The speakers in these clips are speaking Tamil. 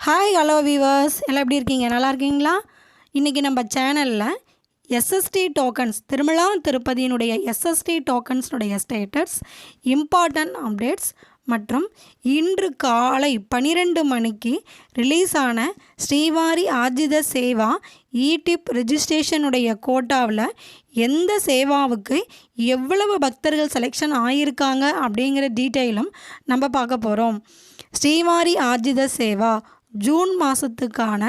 ஹாய் ஹலோ வீவர்ஸ் எல்லாம் எப்படி இருக்கீங்க? நல்லா இருக்கீங்களா? இன்றைக்கி நம்ம சேனலில் எஸ்எஸ்டி டோக்கன்ஸ் திருமலா திருப்பதியினுடைய எஸ்எஸ்டி டோக்கன்ஸ்னுடைய ஸ்டேட்டஸ் இம்பார்ட்டன்ட் அப்டேட்ஸ் மற்றும் இன்று காலை பன்னிரெண்டு மணிக்கு ரிலீஸ் ஆன ஸ்ரீவாரி ஆஜித சேவா இடிப் ரிஜிஸ்ட்ரேஷனுடைய கோட்டாவில் எந்த சேவாவுக்கு எவ்வளவு பக்தர்கள் செலெக்ஷன் ஆகியிருக்காங்க அப்படிங்கிற டீட்டெயிலும் நம்ம பார்க்க போகிறோம் ஸ்ரீவாரி ஆஜித சேவா ஜூன் மாதத்துக்கான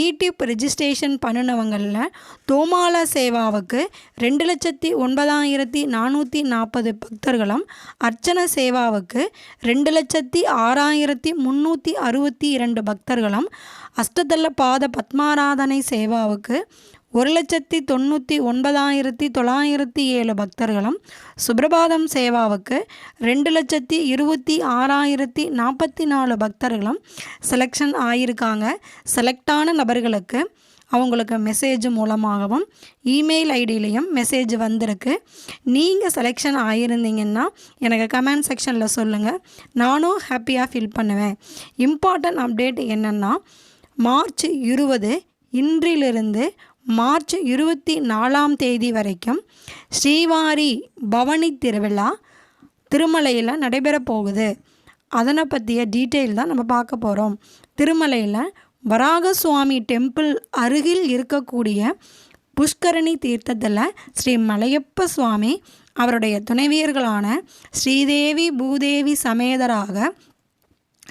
இடிப் ரெஜிஸ்ட்ரேஷன் பண்ணினவங்களில் தோமால சேவாவுக்கு ரெண்டு லட்சத்தி ஒன்பதாயிரத்தி நானூற்றி நாற்பது பக்தர்களும் அர்ச்சன சேவாவுக்கு ரெண்டு லட்சத்தி ஆறாயிரத்தி முந்நூற்றி அறுபத்தி இரண்டு பக்தர்களும் அஷ்டதல்ல பாத பத்மாராதனை சேவாவுக்கு ஒரு லட்சத்தி தொண்ணூற்றி ஒன்பதாயிரத்தி தொள்ளாயிரத்தி ஏழு பக்தர்களும் சுப்ரபாதம் சேவாவுக்கு ரெண்டு லட்சத்தி இருபத்தி ஆறாயிரத்தி நாற்பத்தி நாலு பக்தர்களும் செலெக்ஷன் ஆகியிருக்காங்க செலக்டான நபர்களுக்கு அவங்களுக்கு மெசேஜ் மூலமாகவும் இமெயில் ஐடியிலையும் மெசேஜ் வந்திருக்கு. நீங்கள் செலெக்ஷன் ஆகியிருந்தீங்கன்னா எனக்கு கமெண்ட் செக்ஷனில் சொல்லுங்கள் நானும் ஹாப்பியாக ஃபீல் பண்ணுவேன். இம்பார்ட்டன்ட் அப்டேட் என்னென்னா மார்ச் இருபது இன்றிலிருந்து மார்ச் இருபத்தி நாலாம் தேதி வரைக்கும் ஸ்ரீவாரி பவனி திருவிழா திருமலையில் நடைபெற போகுது. அதனை பற்றிய டீட்டெயில் தான் நம்ம பார்க்க போகிறோம் திருமலையில் வராக சுவாமி டெம்பிள் அருகில் இருக்கக்கூடிய புஷ்கரணி தீர்த்தத்தில் ஸ்ரீ மலையப்ப சுவாமி அவருடைய துணைவியர்களான ஸ்ரீதேவி பூதேவி சமேதராக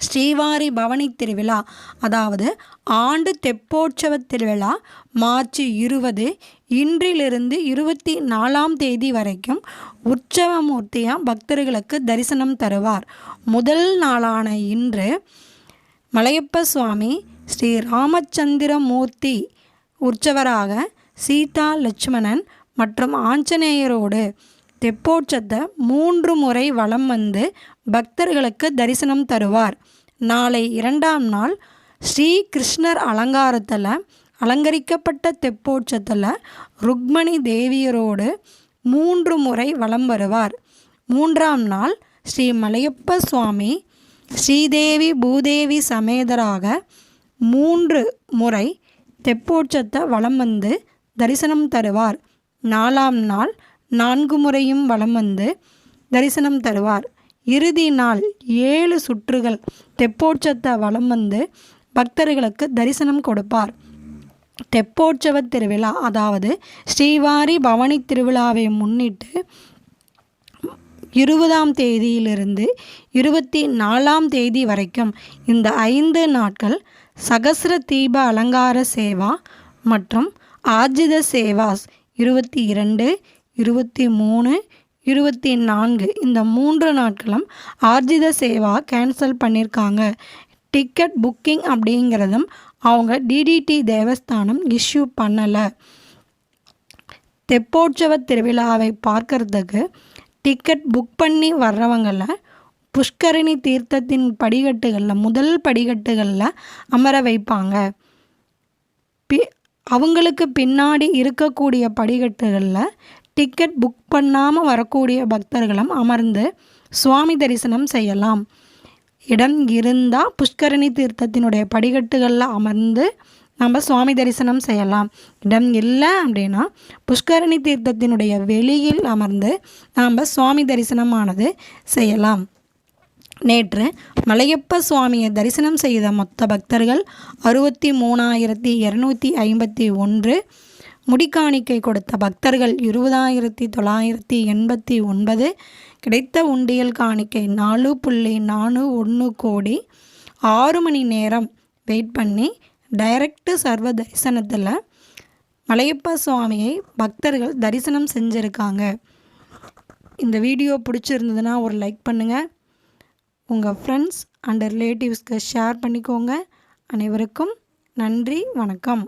ஸ்ரீவாரி பவனி திருவிழா அதாவது ஆண்டு தெப்போற்சவ திருவிழா மார்ச் இருபது இன்றிலிருந்து இருபத்தி நாலாம் தேதி வரைக்கும் உற்சவமூர்த்தியாக பக்தர்களுக்கு தரிசனம் தருவார். முதல் நாளான இன்று மலையப்ப சுவாமி ஸ்ரீ ராமச்சந்திரமூர்த்தி உற்சவராக சீதா லட்சுமணன் மற்றும் ஆஞ்சநேயரோடு தெப்போட்சத்தை மூன்று முறை வலம் வந்து பக்தர்களுக்கு தரிசனம் தருவார். நாளை இரண்டாம் நாள் ஸ்ரீ கிருஷ்ணர் அலங்காரத்தில் அலங்கரிக்கப்பட்ட தெப்போட்சத்தில் ருக்மணி தேவியரோடு மூன்று முறை வலம் வருவார். மூன்றாம் நாள் ஸ்ரீ மலையப்ப சுவாமி ஸ்ரீதேவி பூதேவி சமேதராக மூன்று முறை தெப்போட்சத்தை வலம் வந்து தரிசனம் தருவார். நாலாம் நாள் நான்கு முறையும் வலம் வந்து தரிசனம் தருவார். இறுதி நாள் ஏழு சுற்றுகள் தெப்போற்சத்தை வலம் வந்து பக்தர்களுக்கு தரிசனம் கொடுப்பார். தெப்போற்சவ திருவிழா அதாவது ஸ்ரீவாரி பவனி திருவிழாவை முன்னிட்டு இருபதாம் தேதியிலிருந்து இருபத்தி நாலாம் தேதி வரைக்கும் இந்த ஐந்து நாட்கள் சகசிர தீப அலங்கார சேவா மற்றும் ஆஜித சேவாஸ் இருபத்தி இரண்டு இருபத்தி மூணு இருபத்தி நான்கு இந்த மூன்று நாட்களும் ஆர்ஜித சேவா கேன்சல் பண்ணியிருக்காங்க டிக்கெட் புக்கிங் அப்படிங்கிறதும் அவங்க டிடிடி தேவஸ்தானம் இஷ்யூ பண்ணலை. தெப்போற்சவ திருவிழாவை பார்க்கறதுக்கு டிக்கெட் புக் பண்ணி வர்றவங்கள புஷ்கரணி தீர்த்தத்தின் படிக்கட்டுகளில் முதல் படிக்கட்டுகளில் அமர வைப்பாங்க. பி அவங்களுக்கு பின்னாடி இருக்கக்கூடிய படிக்கட்டுகளில் டிக்கெட் புக் பண்ணாமல் வரக்கூடிய பக்தர்களும் அமர்ந்து சுவாமி தரிசனம் செய்யலாம். இடம் இருந்தால் புஷ்கரணி தீர்த்தத்தினுடைய படிக்கட்டுகளில் அமர்ந்து நம்ம சுவாமி தரிசனம் செய்யலாம். இடம் இல்லை அப்படின்னா புஷ்கரணி தீர்த்தத்தினுடைய வெளியில் அமர்ந்து நாம் சுவாமி தரிசனமானது செய்யலாம். நேற்று மலையப்ப சுவாமியை தரிசனம் செய்த மொத்த பக்தர்கள் அறுபத்தி மூணாயிரத்தி இரநூத்தி ஐம்பத்தி ஒன்று முடிக்காணிக்கை கொடுத்த பக்தர்கள் இருபதாயிரத்தி தொள்ளாயிரத்தி எண்பத்தி ஒன்பது. கிடைத்த உண்டியல் காணிக்கை நாலு புள்ளி நாலு ஒன்று கோடி ஆறு மணி நேரம் வெயிட் பண்ணி டைரக்டு சர்வ தரிசனத்தில் மலையப்ப சுவாமியை பக்தர்கள் தரிசனம் செஞ்சுருக்காங்க. இந்த வீடியோ பிடிச்சிருந்ததுன்னா ஒரு லைக் பண்ணுங்கள் உங்கள் ஃப்ரெண்ட்ஸ் அண்ட் ரிலேட்டிவ்ஸ்க்கு ஷேர் பண்ணிக்கோங்க. அனைவருக்கும் நன்றி வணக்கம்.